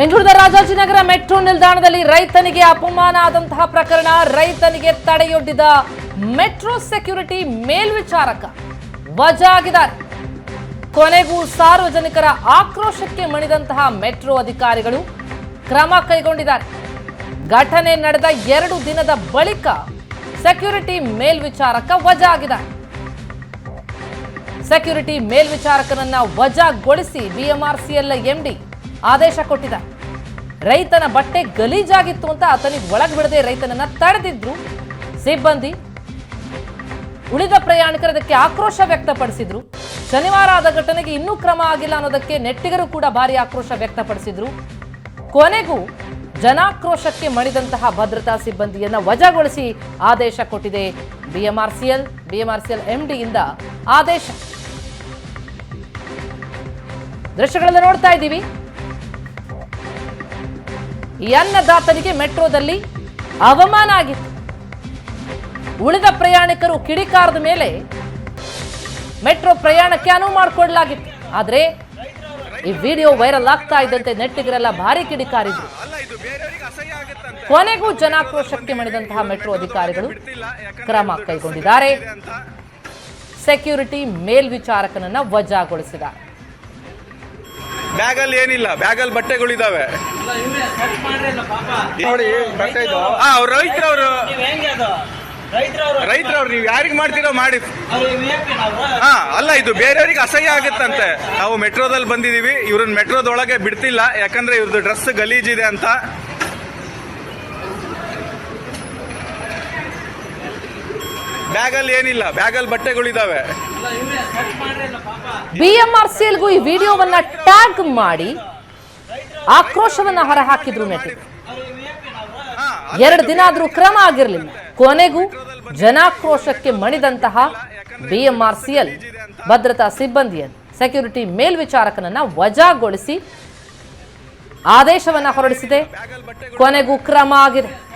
ಬೆಂಗಳೂರಿನ ರಾಜಾಜಿನಗರ ಮೆಟ್ರೋ ನಿಲ್ದಾಣದಲ್ಲಿ ರೈತನಿಗೆ ಅಪಮಾನ ಆದಂತಹ ಪ್ರಕರಣ ರೈತನಿಗೆ ತಡೆಯೊಡ್ಡಿದ ಮೆಟ್ರೋ ಸೆಕ್ಯೂರಿಟಿ ಮೇಲ್ವಿಚಾರಕ ವಜಾ ಆಗಿದ್ದಾರೆ ಕೊನೆಗೂ ಸಾರ್ವಜನಿಕರ ಆಕ್ರೋಶಕ್ಕೆ ಮಣಿದಂತಹ ಮೆಟ್ರೋ ಅಧಿಕಾರಿಗಳು ಕ್ರಮ ಕೈಗೊಂಡಿದ್ದಾರೆ. ಘಟನೆ ನಡೆದ ಎರಡು ದಿನದ ಬಳಿಕ ಸೆಕ್ಯೂರಿಟಿ ಮೇಲ್ವಿಚಾರಕ ವಜಾ ಆಗಿದ್ದಾರೆ ಸೆಕ್ಯೂರಿಟಿ ಮೇಲ್ವಿಚಾರಕನನ್ನ ವಜಾಗೊಳಿಸಿ ಬಿಎಂಆರ್ಸಿಎಲ್ ಎಂಡಿ ಆದೇಶ ಕೊಟ್ಟಿದ್ದಾರೆ ರೈತನ ಬಟ್ಟೆ ಗಲೀಜಾಗಿತ್ತು ಅಂತ ಆತನಿಗೆ ಒಳಗೆ ಬಿಡದೆ ರೈತನನ್ನ ತಡೆದಿದ್ರು. ಸಿಬ್ಬಂದಿ ಉಳಿದ ಪ್ರಯಾಣಿಕರು ಅದಕ್ಕೆ ಆಕ್ರೋಶ ವ್ಯಕ್ತಪಡಿಸಿದ್ರು. ಶನಿವಾರ ಆದ ಘಟನೆಗೆ ಇನ್ನೂ ಕ್ರಮ ಆಗಿಲ್ಲ ಅನ್ನೋದಕ್ಕೆ ನೆಟ್ಟಿಗರು ಕೂಡ ಭಾರಿ ಆಕ್ರೋಶ ವ್ಯಕ್ತಪಡಿಸಿದ್ರು. ಕೊನೆಗೂ ಜನಾಕ್ರೋಶಕ್ಕೆ ಮಣಿದಂತಹ ಭದ್ರತಾ ಸಿಬ್ಬಂದಿಯನ್ನ ವಜಾಗೊಳಿಸಿ ಆದೇಶ ಕೊಟ್ಟಿದೆ ಬಿಎಂಆರ್ಸಿಎಲ್ ಬಿಎಂಆರ್ಸಿಎಲ್ ಎಂಡಿಯಿಂದ ಆದೇಶ. ದೃಶ್ಯಗಳನ್ನು ನೋಡ್ತಾ ಇದ್ದೀವಿ. ಅನ್ನದಾತನಿಗೆ ಮೆಟ್ರೋದಲ್ಲಿ ಅವಮಾನ ಆಗಿತ್ತು. ಉಳಿದ ಪ್ರಯಾಣಿಕರು ಕಿಡಿಕಾರದ ಮೇಲೆ ಮೆಟ್ರೋ ಪ್ರಯಾಣಕ್ಕೆ ಅನುವು ಮಾಡಿಕೊಡಲಾಗಿತ್ತು. ಆದರೆ ಈ ವಿಡಿಯೋ ವೈರಲ್ ಆಗ್ತಾ ಇದ್ದಂತೆ ನೆಟ್ಟಿಗರೆಲ್ಲ ಭಾರಿ ಕಿಡಿಕಾರಿದ್ರು. ಕೊನೆಗೂ ಜನಾಕ್ರೋಶಕ್ಕೆ ಮಣಿದಂತಹ ಮೆಟ್ರೋ ಅಧಿಕಾರಿಗಳು ಕ್ರಮ ಕೈಗೊಂಡಿದ್ದಾರೆ. ಸೆಕ್ಯೂರಿಟಿ ಮೇಲ್ವಿಚಾರಕನನ್ನ ವಜಾಗೊಳಿಸಿದ್ದಾರೆ. ಬ್ಯಾಗಲ್ಲಿ ಏನಿಲ್ಲ ಬ್ಯಾಗಲ್ಲಿ ಬಟ್ಟೆಗಳಿದಾವೆ. ನೋಡಿ ಬಟ್ಟೆ ಇದು. ಹಾ ಅವ್ರು ರೈತರವ್ರು. ನೀವ್ ಹೆಂಗೆ ಅದು? ರೈತರವರು ರೈತರವ್ರು ನೀವು ಯಾರಿಗೆ ಮಾಡ್ತೀರೋ ಮಾಡಿ. ಹಾ ಅಲ್ಲ ಇದು ಬೇರೆಯವ್ರಿಗೆ ಅಸಹ್ಯ ಆಗುತ್ತಂತೆ. ನಾವು ಮೆಟ್ರೋದಲ್ಲಿ ಬಂದಿದೀವಿ ಇವ್ರನ್ನ ಮೆಟ್ರೋದೊಳಗೆ ಬಿಡ್ತಿಲ್ಲ ಯಾಕಂದ್ರೆ ಇವ್ರದ್ದು ಡ್ರೆಸ್ ಗಲೀಜಿದೆ ಅಂತ. ಬ್ಯಾಗಲ್ಲಿ ಏನಿಲ್ಲ ಬ್ಯಾಗಲ್ಲಿ ಬಟ್ಟೆಗಳಿದಾವೆ. ಬಿಎಂಆರ್ಸಿಎಲ್ಗೂ ಈ ವಿಡಿಯೋವನ್ನ ಟ್ಯಾಗ್ ಮಾಡಿ. ಆಕ್ರೋಶವನ್ನ ಹೊರಹಾಕಿದ್ರು ನಟಿ. ಎರಡು ದಿನ ಆದ್ರೂ ಕ್ರಮ ಆಗಿರಲಿಲ್ಲ. ಕೊನೆಗೂ ಜನಾಕ್ರೋಶಕ್ಕೆ ಮಣಿದಂತಹ ಬಿಎಂಆರ್ಸಿಎಲ್ ಭದ್ರತಾ ಸಿಬ್ಬಂದಿಯನ್ನು ಸೆಕ್ಯೂರಿಟಿ ಮೇಲ್ವಿಚಾರಕನನ್ನ ವಜಾಗೊಳಿಸಿ ಆದೇಶವನ್ನ ಹೊರಡಿಸಿದೆ. ಕೊನೆಗೂ ಕ್ರಮ ಆಗಿದೆ.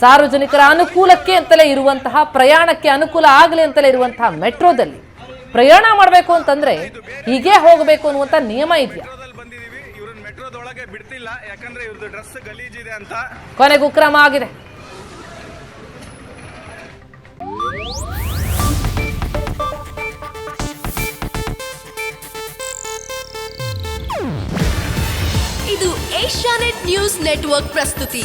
ಸಾರ್ವಜನಿಕರ ಅನುಕೂಲಕ್ಕೆ ಅಂತಲೇ ಇರುವಂತಹ, ಪ್ರಯಾಣಕ್ಕೆ ಅನುಕೂಲ ಆಗಲಿ ಅಂತಲೇ ಇರುವಂತಹ ಮೆಟ್ರೋದಲ್ಲಿ ಪ್ರಯಾಣ ಮಾಡಬೇಕು ಅಂತಂದ್ರೆ ಹೀಗೆ ಹೋಗಬೇಕು ಅನ್ನುವಂಥ ನಿಯಮ ಇದೆಯಾ? ಕೊನೆಗೂ ಕ್ರಮ ಆಗಿದೆ. ಇದು ಏಷ್ಯಾನೆಟ್ ನ್ಯೂಸ್ ನೆಟ್ವರ್ಕ್ ಪ್ರಸ್ತುತಿ.